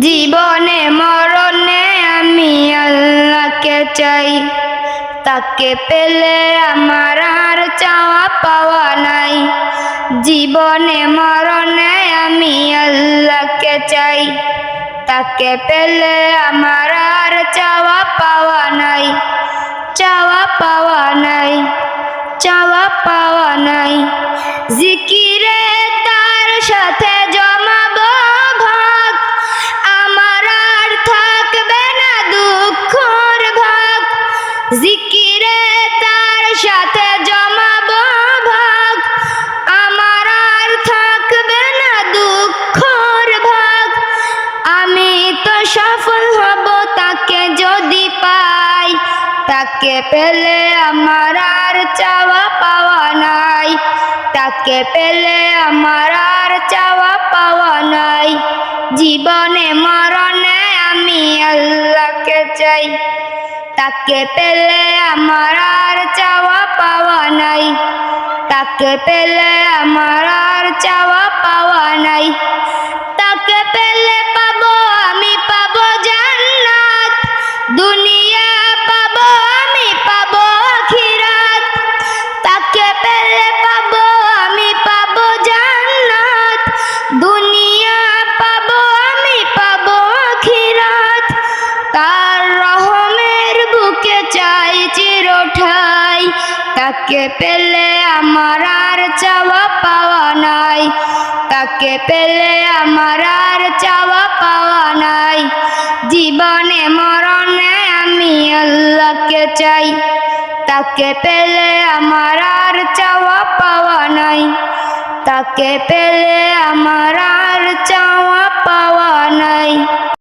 জীবনে মরণে আমি আল্লাহকে চাই। তাকে পেলে আমার আর চাওয়া পাওয়া নাই। জীবনে মরণে আমি আল্লাহকে চাই। তাকে পেলে আমার আর চাওয়া পাওয়া নাই। চাওয়া পাওয়া নাই। চাওয়া পাওয়া নাই। জিকিরে জিকিরে তার সাথে জমাবো ভাগ। আমার আর থাকবে না দুঃখর ভাগ। আমি তো সফল হব তাকে যদি পাই। তাকে পেলে আমার আর চাওয়া পাওয়া নাই। তাকে পেলে আমার আর চাওয়া পাওয়া নাই। জীবনে মরণে আমি আল্লাহকে চাই। তাকে পেলে আমার আর চাওয়া পাওয়া নাই। তাকে পেলে আমার আর চাওয়া পাওয়া নাই। তাকে পেলে আমার আর চাওয়া পাওয়া নাই। তাকে পেলে আমার আর চাওয়া পাওয়া নাই। জীবনে মরণে আমি আল্লাহকে চাই। তাকে পেলে আমার আর চাওয়া পাওয়া নাই। তাকে পেলে